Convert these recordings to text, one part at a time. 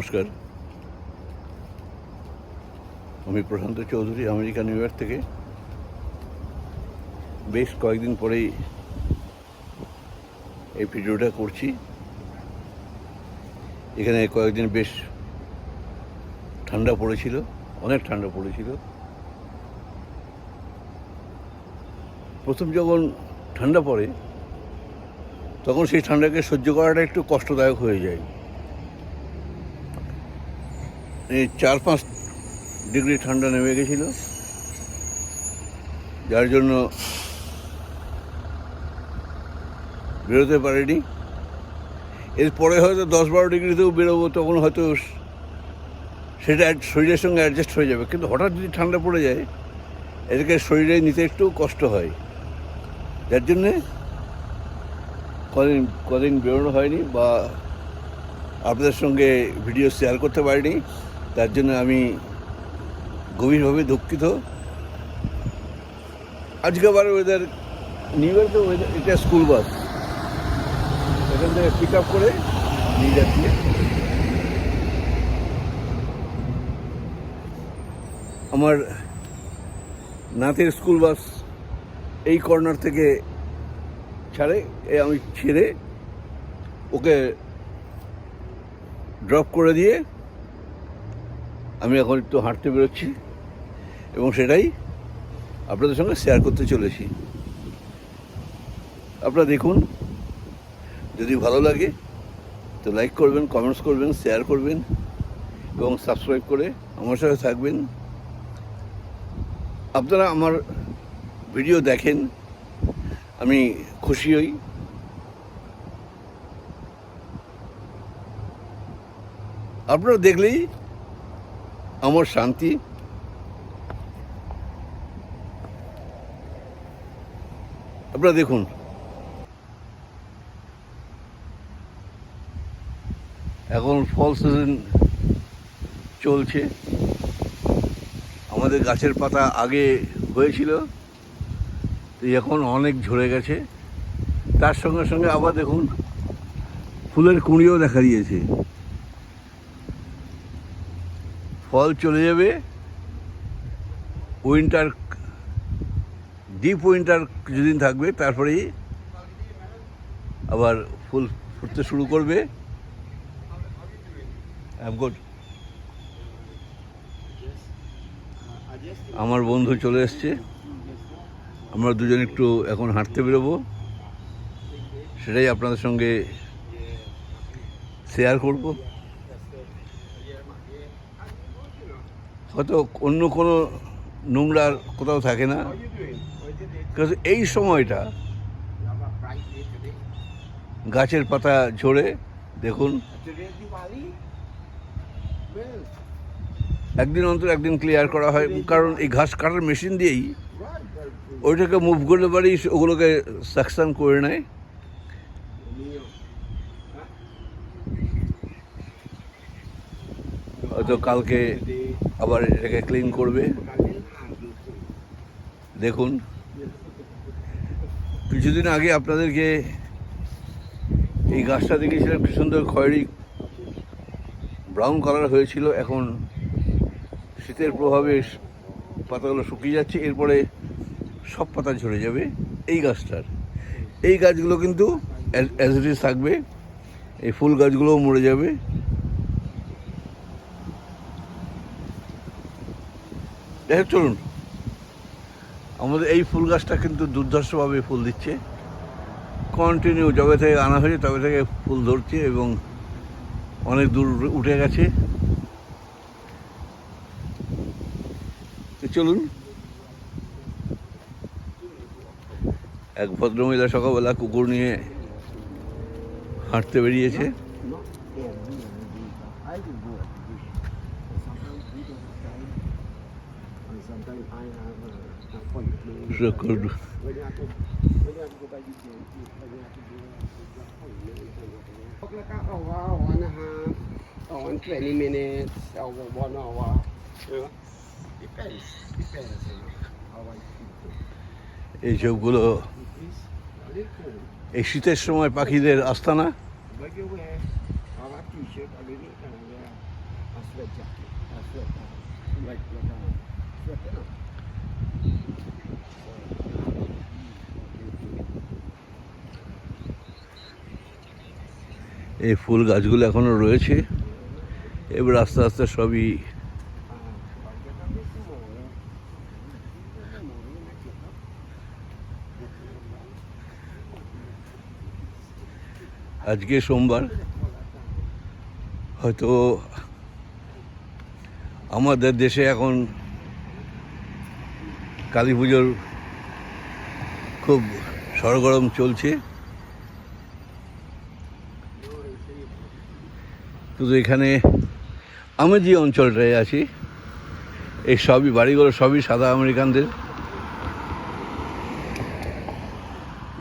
নমস্কার। আমি Prashant Chowdhury, America, New York থেকে। বেশ কয়েকদিন পরেই এই ভিডিওটা করছি। এখানে কয়েকদিন বেশ ঠান্ডা পড়েছিল, অনেক ঠান্ডা পড়েছিল। প্রথম যখন ঠান্ডা পড়ে, তখন সেই ঠান্ডাকে সহ্য করাটা একটু কষ্টদায়ক হয়ে যায়। এই চার পাঁচ ডিগ্রি ঠান্ডা নেমে গেছিল। যার জন্য বেরোতে পারিনি। এরপরে হয়তো দশ বারো ডিগ্রিতেও বেরোবো, তখন হয়তো সেটা শরীরের সঙ্গে অ্যাডজাস্ট হয়ে যাবে। কিন্তু হঠাৎ যদি ঠান্ডা পড়ে যায় এটাকে শরীরে নিতে একটু কষ্ট হয়। যার জন্যে কদিন কদিন বেরোনো হয়নি বা আপনাদের সঙ্গে ভিডিও শেয়ার করতে পারিনি। তার জন্য আমি গভীরভাবে দুঃখিত। আজকে আবার ওয়েদার নিউ ইয়র্কের ওয়েদার এটা স্কুল বাস এখান থেকে পিক আপ করে নিয়ে যাচ্ছি। আমার নাতের স্কুল বাস এই কর্নার থেকে ছাড়ে, এ আমি ছেড়ে ওকে ড্রপ করে দিয়ে আমি এখন একটু হাঁটতে বেরোচ্ছি এবং সেটাই আপনাদের সঙ্গে শেয়ার করতে চলেছি। আপনারা দেখুন, যদি ভালো লাগে তো লাইক করবেন কমেন্টস করবেন শেয়ার করবেন এবং সাবস্ক্রাইব করে আমার সাথে থাকবেন। আপনারা আমার ভিডিও দেখেন, আমি খুশি হই। আপনারা দেখলেই আমার শান্তি। আপনারা দেখুন। এখন ফল সিজন চলছে। আমাদের গাছের পাতা আগে হয়েছিল, তো এখন অনেক ঝরে গেছে। তার সঙ্গে সঙ্গে আবার দেখুন, ফুলের কুঁড়িও দেখা দিয়েছে। ফল চলে যাবে। উইন্টার ডিপ উইন্টার কিছুদিন থাকবে, তারপরেই আবার ফুল ফুটতে শুরু করবে। আমার বন্ধু চলে এসছে। আমরা দুজন একটু এখন হাঁটতে বেরোবো। সেটাই আপনাদের সঙ্গে শেয়ার করব। হয়তো অন্য কোনো নোংরার কোথাও থাকে না। কিন্তু এই সময়টা গাছের পাতা ঝরে, দেখুন। একদিন অন্তর একদিন ক্লিয়ার করা হয়, কারণ এই ঘাস কাটার মেশিন দিয়েই ওইটাকে মুভ করলে পারি ওগুলোকে সাকশন করে নেয়। হয়তো কালকে আবার এটাকে ক্লিন করবে। দেখুন। কিছুদিন আগে আপনাদেরকে এই গাছটা দেখেছিলাম কি সুন্দর খয়েরি ব্রাউন কালার হয়েছিল। এখন শীতের প্রভাবে পাতাগুলো শুকিয়ে যাচ্ছে, এরপরে সব পাতা ঝরে যাবে এই গাছটার। এই গাছগুলো কিন্তু অ্যাজ থাকবে। এই ফুল গাছগুলোও মরে যাবে। দেখে চলুন। আমাদের এই ফুল গাছটা কিন্তু দুর্ধর্ষভাবে ফুল দিচ্ছে। কন্টিনিউ যবে থেকে আনা হয়েছে, তবে থেকে ফুল ধরছে এবং অনেক দূর উঠে গেছে। চলুন। এক ভদ্রমহিলা সকালবেলা কুকুর নিয়ে হাঁটতে বেরিয়েছে। Feel. এইসবগুলো. এই শীতের সময় পাখিদের আস্তানা But you wear our t-shirt underneath and wear a sweat jacket, a sweat, uh, like, like a sweater, no? এই ফুল গাছগুলো এখনও রয়েছে। এবার আস্তে আস্তে সবই আজকে সোমবার। হয়তো আমাদের দেশে এখন কালী পুজোর খুব সরগরম চলছে। শুধু এখানে আমি যে অঞ্চলটায় আছি। এই সবই বাড়িগুলো সবই সাদা আমেরিকানদের।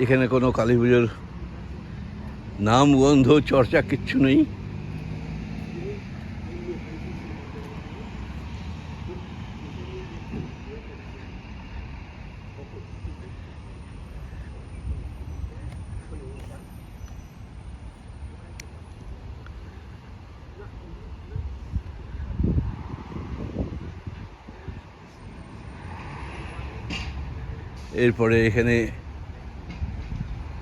এখানে কোনো কালী পুজোর নাম, গন্ধ, চর্চা কিচ্ছু নেই। এরপরে এখানে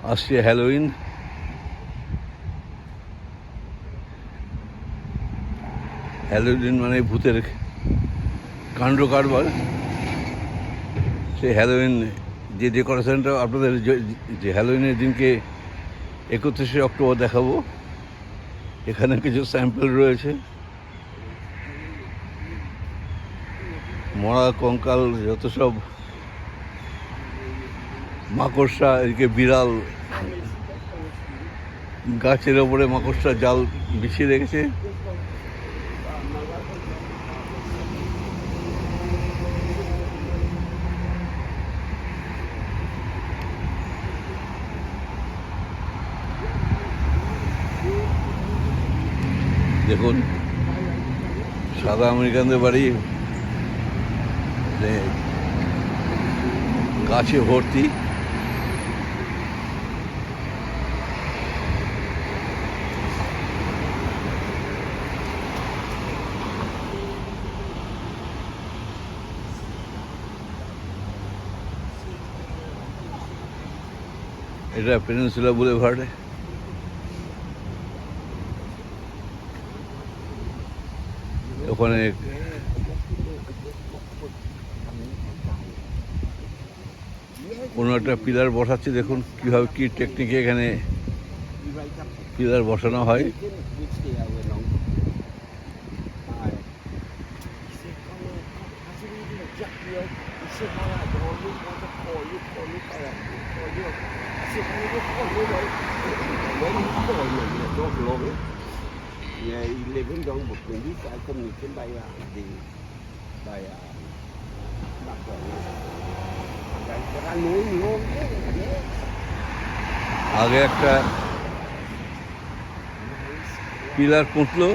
আসছে হ্যালোইন হ্যালোইন মানে ভূতের কাণ্ড কারবার। সেই হ্যালোইন যে ডেকোরেশনটা আপনাদের যে- হ্যালোইনের দিনকে একত্রিশে অক্টোবর দেখাবো, এখানে কিছু স্যাম্পল রয়েছে। মরা কঙ্কাল যত সব মাকড়সা, এদিকে বিড়াল, গাছের ওপরে মাকড়সা জাল বিছিয়ে রেখেছে। দেখুন, সাদা আমেরিকানদের বাড়ি গাছে ভর্তি। এটা পেনিনসুলা বুলেভার্ডে ওখানে কোনো একটা পিলার বসাচ্ছে, দেখুন কীভাবে কী টেকনিকে এখানে পিলার বসানো হয়। Live in Dong Buk, and this I communicate by, uh, the, by, uh, back. But yeah. আগে একটা পিলার পুঁতলো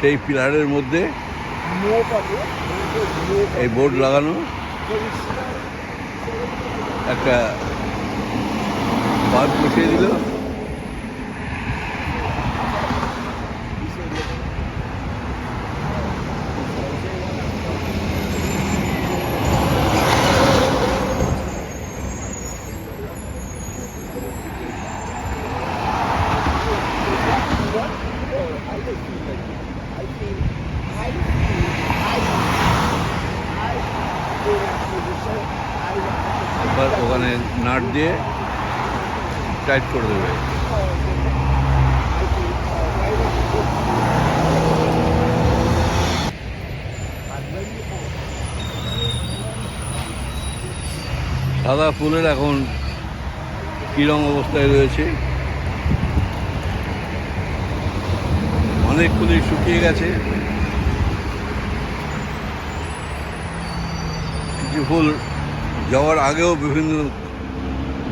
সেই পিলারের মধ্যে. এই বোর্ড লাগানো একটা Farklı şey değil ফুলই শুকিয়ে গেছে। কিছু ফুল যাওয়ার আগেও বিভিন্ন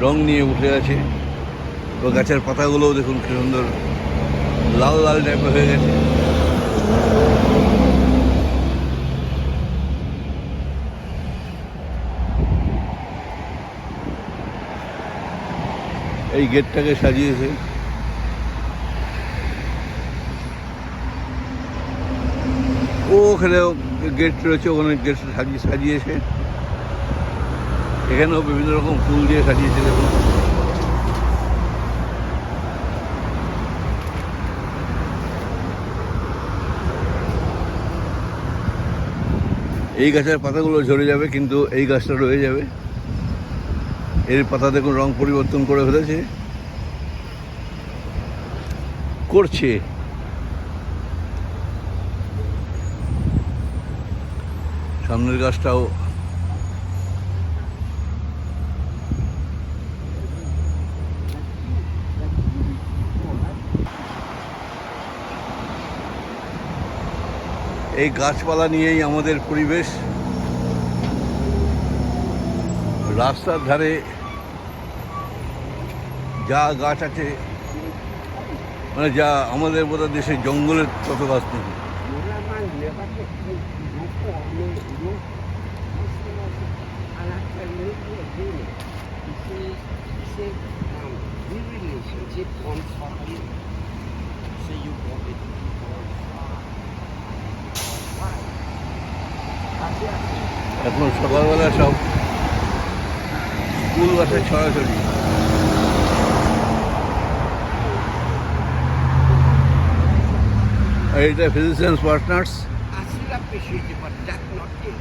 রং নিয়ে উঠে আছে। তো গাছের পাতাগুলোও দেখুন কি সুন্দর, লাল লাল টাইপের হয়ে গেছে। এই গেটটাকে সাজিয়েছে। ওখানেও গেট রয়েছে, ওখানে গেট সাজিয়ে, সাজিয়েছে। এখানেও বিভিন্ন রকম ফুল দিয়ে সাজিয়েছে, দেখুন। এই গাছের পাতাগুলো ঝরে যাবে, কিন্তু এই গাছটা রয়ে যাবে। এর পাতা দেখুন রং পরিবর্তন করে ফেলেছে। করছে। সামনের গাছটাও এই গাছপালা নিয়েই আমাদের পরিবেশ। রাস্তার ধারে যা গাছ আছে মানে যা আমাদের বোধহয় দেশে জঙ্গলের তত গাছ নেই। He said, um, the relationship on family. Say you got it. এখন সকালবেলা সব স্কুল বাসে ছড়াছড়ি আর এটা physicians partners I still appreciate it, but that's not it.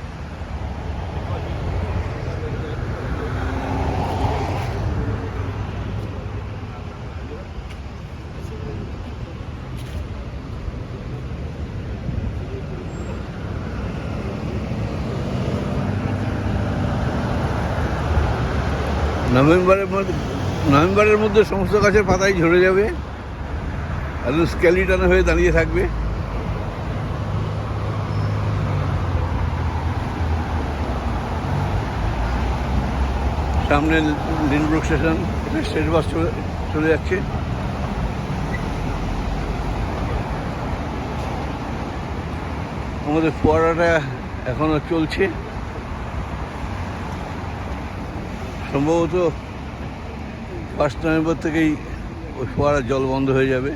নভেম্বরের মধ্যে নভেম্বরের মধ্যে সমস্ত গাছের পাতাই ঝরে যাবে একদম স্কেলিটন হয়ে দাঁড়িয়ে থাকবে। সামনে লিনব্রুক স্টেশন স্টেট বাস চলে চলে যাচ্ছে। আমাদের ফোয়ারাটা এখনও চলছে। সম্ভবত ফার্স্ট নভেম্বর থেকেই ওই ফোয়ারার জল বন্ধ হয়ে যাবে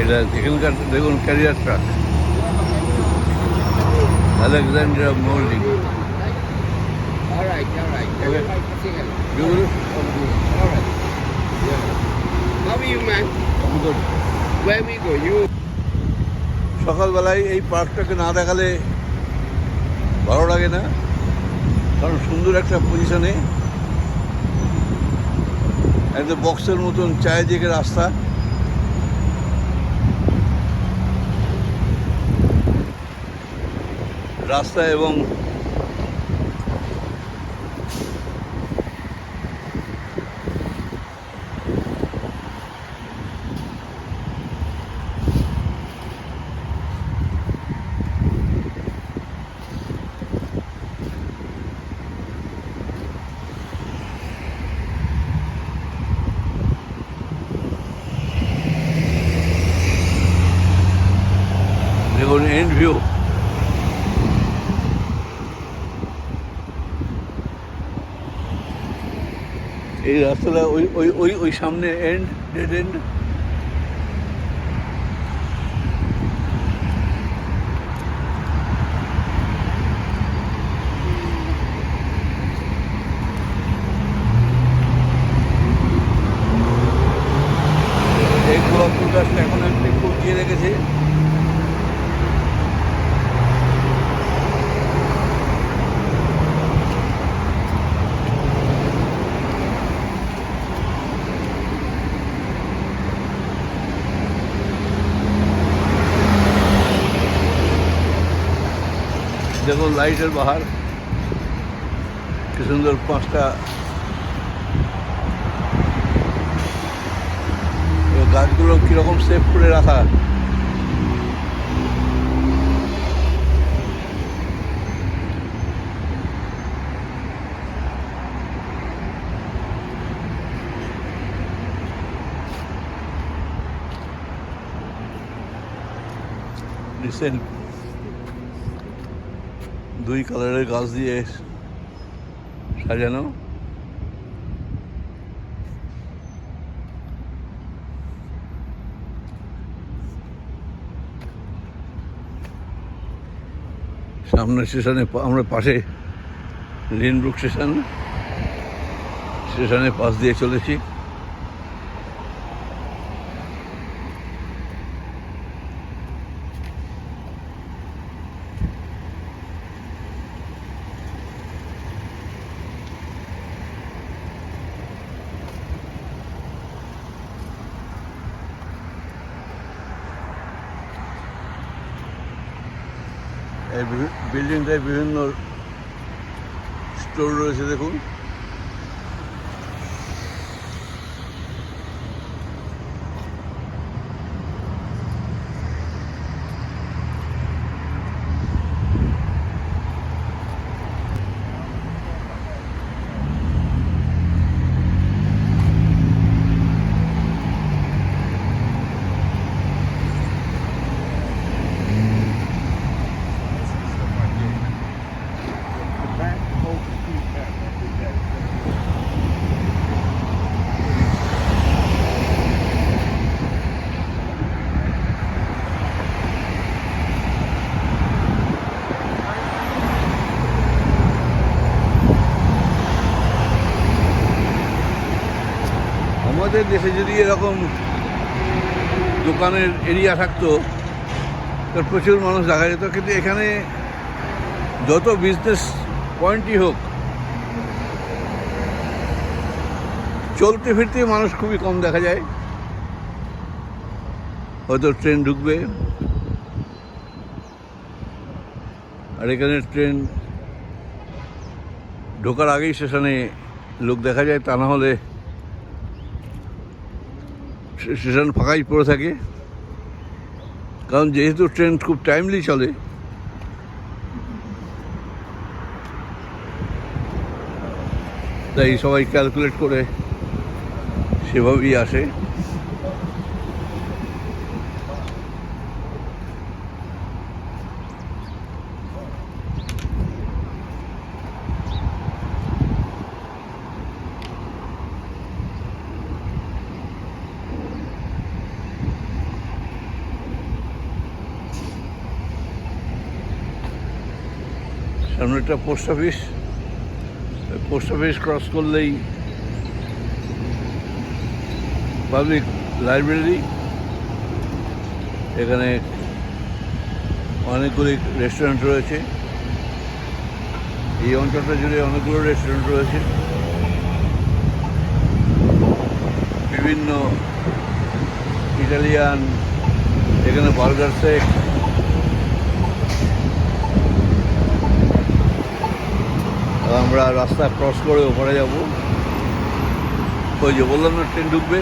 এটা এখানকার দেখুন carrier truck Alexander moulding All right, all right. Okay. All right. সকালবেলায় এই পার্কটাকে না দেখালে ভালো লাগে না কারণ সুন্দর একটা পজিশনে একটা বক্সের মতন চারিদিকে রাস্তা। রাস্তা এবং দেখুন এন্ড ভিউ এই রাস্তাটা ওই ওই ওই ওই সামনে এন্ড ডেড এন্ড এই গোলাপ ফুল গাছটা এখন একটু ফুল দিয়ে রেখেছে দেখুন লাইটের বাহার। কি সুন্দর পাঁচটা। গাছগুলো কীরকম সেভ করে রাখা? রিসেন্ট দুই কালারের গাছ দিয়ে সাজানো। সামনের স্টেশনে আমরা পাশে লিনব্রুক স্টেশন। স্টেশনের পাশ দিয়ে চলেছি এই বিভি- বিল্ডিংটায় বিভিন্ন স্টোর রয়েছে দেখুন। আমাদের দেশে যদি এরকম দোকানের এরিয়া থাকতো, তো প্রচুর মানুষ দেখা যেত। কিন্তু এখানে যত বিজনেস পয়েন্টই হোক, চলতে ফিরতে মানুষ খুবই কম দেখা যায়। হয়তো ট্রেন ঢুকবে। আর এখানে ট্রেন ঢোকার আগেই স্টেশনে লোক দেখা যায়, তা না হলে স্টেশন ফাঁকাই পড়ে থাকে। কারণ যেহেতু ট্রেন খুব টাইমলি চলে। তাই সবাই ক্যালকুলেট করে সেভাবেই আসে। সামনে একটা post office post office cross করলেই পাবলিক লাইব্রেরি এখানে অনেকগুলি রেস্টুরেন্ট রয়েছে। এই অঞ্চলটা জুড়ে অনেকগুলো রেস্টুরেন্ট রয়েছে। বিভিন্ন ইটালিয়ান এখানে বার্গার সেক আমরা রাস্তা ক্রস করে ওপারে যাব। ওই যে বললাম না ট্রেন ঢুকবে?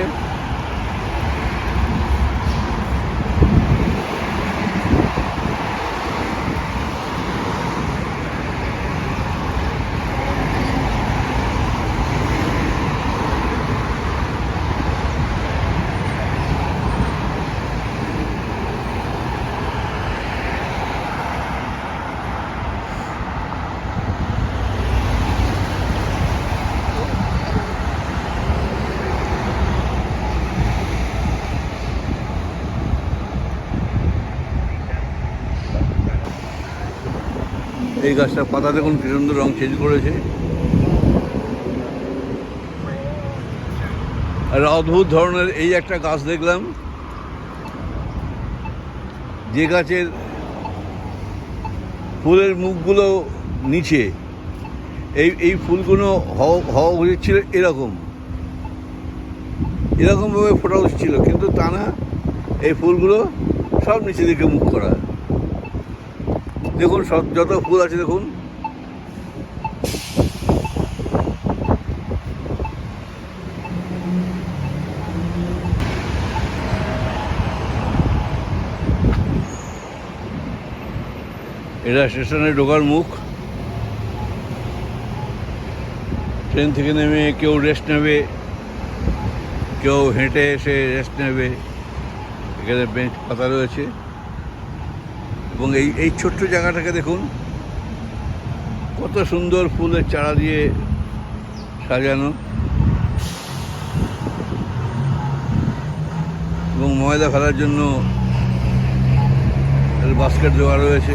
এই গাছটার পাতা দেখুন কি সুন্দর রং চেঞ্জ করেছে। আর অদ্ভুত ধরনের এই একটা গাছ দেখলাম। যে গাছের ফুলের মুখগুলো নিচে, এই এই ফুলগুলো হওয়া উচিত ছিল এরকম। এরকমভাবে ফোটা উচিত ছিল, কিন্তু তা না, এই ফুলগুলো সব নিচে দিকে মুখ করা। দেখুন, সব যত ফুল আছে দেখুন। এটা স্টেশনে ঢোকার মুখ। ট্রেন থেকে নেমে কেউ রেস্ট নেবে, কেউ হেঁটে এসে রেস্ট নেবে। এখানে বেঞ্চ পাতা রয়েছে। এবং এই এই ছোট্ট জায়গাটাকে দেখুন। কত সুন্দর ফুলের চারা দিয়ে সাজানো। এবং ময়দা ফেলার জন্য বাস্কেট দেওয়া রয়েছে।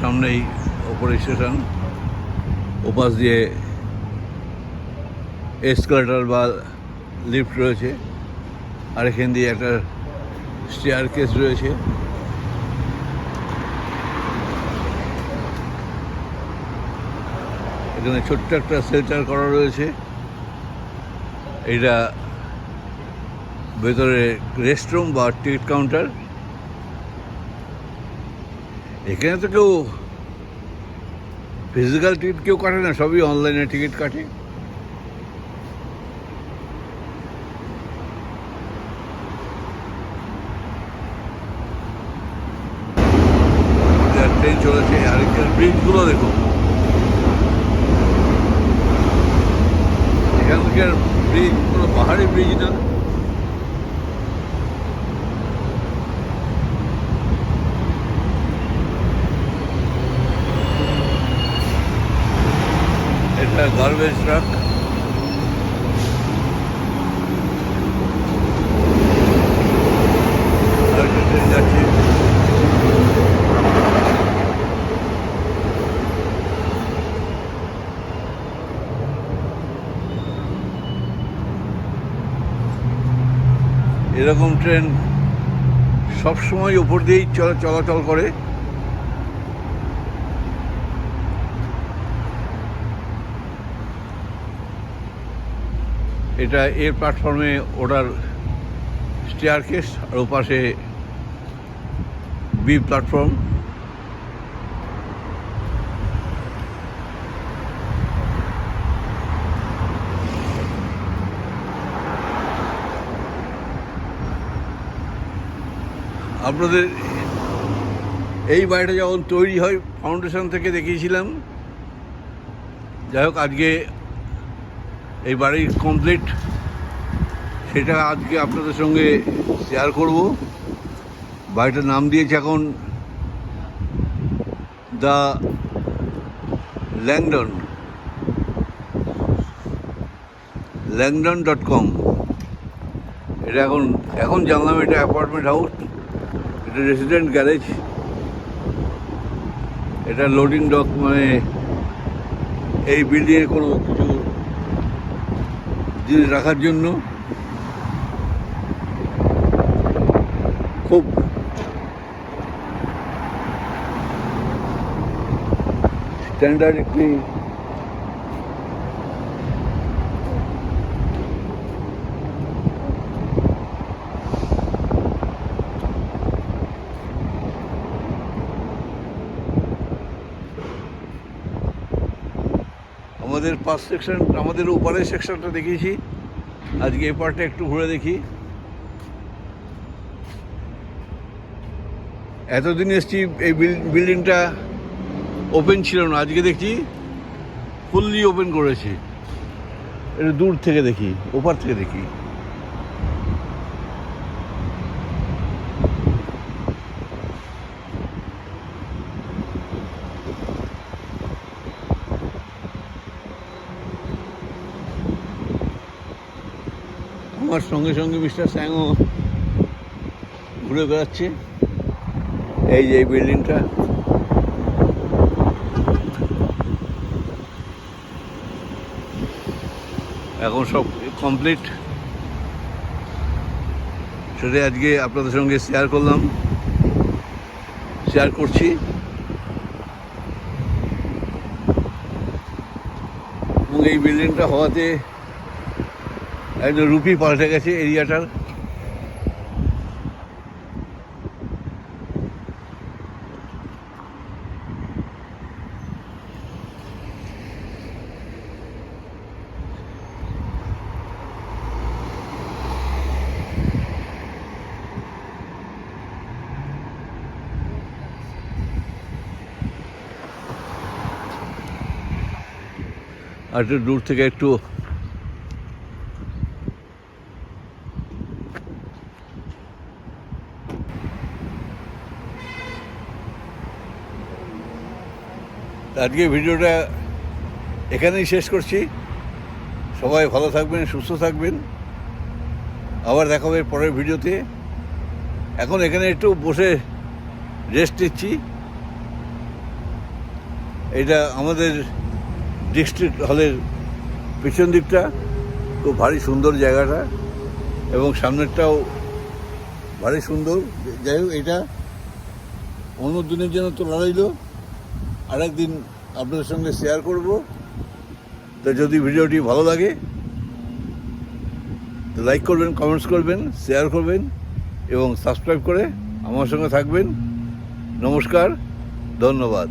সামনেই ওপরে স্টেশন ওপাশ দিয়ে এসকালেটার বা লিফট রয়েছে। আর এখান দিয়ে একটা স্টেয়ার কেস রয়েছে। এখানে ছোট্ট একটা শেল্টার করা রয়েছে। এটা ভেতরে রেস্টরুম বা টিকিট কাউন্টার এখানে তো কেউ ফিজিক্যাল টিকিট কেউ কাটে না, সবই অনলাইনে টিকিট কাটে। ট্রেন চলেছে আরেকটা ব্রিজগুলো দেখো। এখানকার ব্রিজ কোনো পাহাড়ি ব্রিজ না। এটা গার্বেজ ট্রাক আরেকটা ট্রেন যাচ্ছে এরকম ট্রেন সবসময় উপর দিয়েই চলা চলাচল করে। এটা এর প্ল্যাটফর্মে ওটার স্টেয়ার কেস আর ওপাশে বি প্ল্যাটফর্ম আপনাদের এই বাড়িটা যখন তৈরি হয় ফাউন্ডেশন থেকে দেখিয়েছিলাম। যাই হোক, আজকে এই বাড়ি কমপ্লিট সেটা আজকে আপনাদের সঙ্গে শেয়ার করব। বাড়িটার নাম দিয়েছে এখন the Langdon. Langdon dot com. এটা এখন এখন জানলাম এটা অ্যাপার্টমেন্ট হাউস এটা রেসিডেন্ট গ্যারেজ এটা লোডিং ডক মানে এই বিল্ডিংয়ে কোনো কিছু জিনিস রাখার জন্য খুব স্ট্যান্ডার্ড একটি পাঁচ সেকশন আমাদের উপরের সেকশনটা দেখিয়েছি। আজকে এই পার্টটা একটু ঘুরে দেখি। এতদিন এসছি, এই বিল্ডিংটা ওপেন ছিল না, আজকে দেখছি ফুললি ওপেন করেছি। এটা দূর থেকে দেখি, ওপার থেকে দেখি আমার সঙ্গে সঙ্গে মিস্টার স্যাংও ঘুরে বেড়াচ্ছে। এই যে এই বিল্ডিংটা। এখন সব কমপ্লিট। সেটাই আজকে আপনাদের সঙ্গে শেয়ার করলাম। শেয়ার করছি। এবং এই বিল্ডিংটা হওয়াতে একদম রুপি পাল্টে গেছে এরিয়াটার। আর একটু দূর থেকে একটু আজকে ভিডিওটা এখানেই শেষ করছি। সবাই ভালো থাকবেন, সুস্থ থাকবেন। আবার দেখা হবে পরের ভিডিওতে। এখন এখানে একটু বসে রেস্ট নিচ্ছি। এটা আমাদের ডিস্ট্রিক্ট হলের পিছন দিকটা। খুব ভারী সুন্দর জায়গাটা এবং সামনেরটাও ভারী সুন্দর। যাই এটা অন্য দিনের জন্য তোলা রইল আরেকদিন আপনাদের সঙ্গে শেয়ার করব। তো যদি ভিডিওটি ভালো লাগে, তো লাইক করবেন কমেন্টস করবেন শেয়ার করবেন, এবং সাবস্ক্রাইব করে আমার সঙ্গে থাকবেন। নমস্কার, ধন্যবাদ।